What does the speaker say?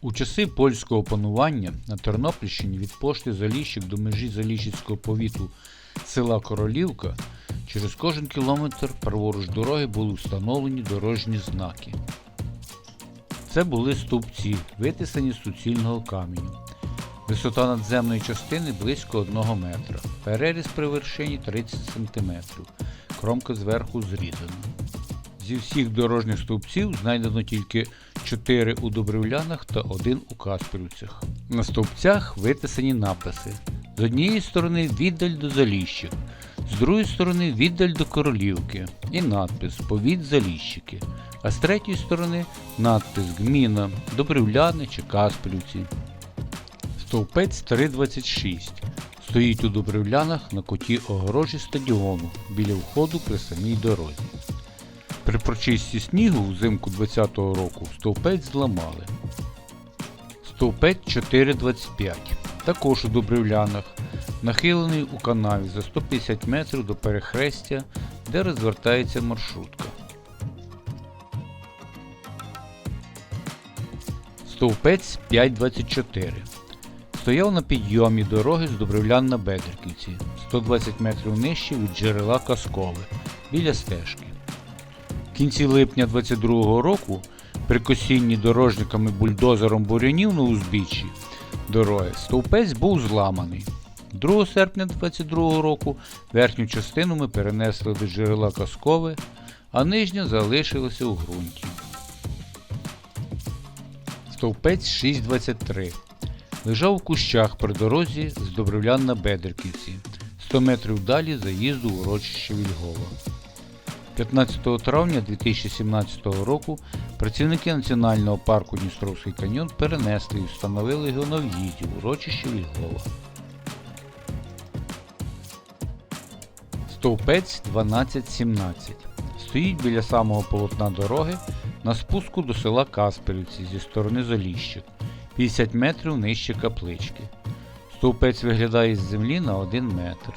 У часи польського панування на Тернопільщині від пошти Заліщик до межі Заліщицького повіту села Королівка через кожен кілометр праворуч дороги були встановлені дорожні знаки. Це були стовпці, витисані з суцільного каменю. Висота надземної частини близько 1 метра, переріз при вершині 30 см, кромка зверху зрізана. Зі всіх дорожніх стовпців знайдено тільки 4 у Добривлянах та 1 у Каспірівцях. На стовпцях витисані написи. З однієї сторони віддаль до Заліщик, з другої сторони віддаль до Королівки і надпис Повід Заліщики, а з третьої сторони надпис Гміна, Добривляни чи Каспірівці. Стовпець 326 стоїть у Добривлянах на куті огорожі стадіону біля входу при самій дорозі. При прочисті снігу взимку 20-го року стовпець зламали. Стовпець 425 також у Добривлянах, нахилений у канаві за 150 метрів до перехрестя, де розвертається маршрутка. Стовпець 524 стояв на підйомі дороги з Добривлян на Бедриківці, 120 метрів нижче від джерела Каскове, біля стежки. В кінці липня 22-го року при косінні дорожниками бульдозером бурянів на узбіччі дороги стовпець був зламаний. 2 серпня 22-го року верхню частину ми перенесли до джерела Каскове, а нижня залишилася у ґрунті. Стовпець 623 лежав у кущах при дорозі з Добривлян на Бедриківці, 100 метрів далі заїзду урочище Вільгова. 15 травня 2017 року працівники Національного парку Дністровський каньйон перенесли і встановили його на в'їзді в урочище Вільгова. Стовпець 1217 стоїть біля самого полотна дороги на спуску до села Касперівці зі сторони Заліщик, 50 метрів нижче каплички. Стовпець виглядає з землі на 1 метр.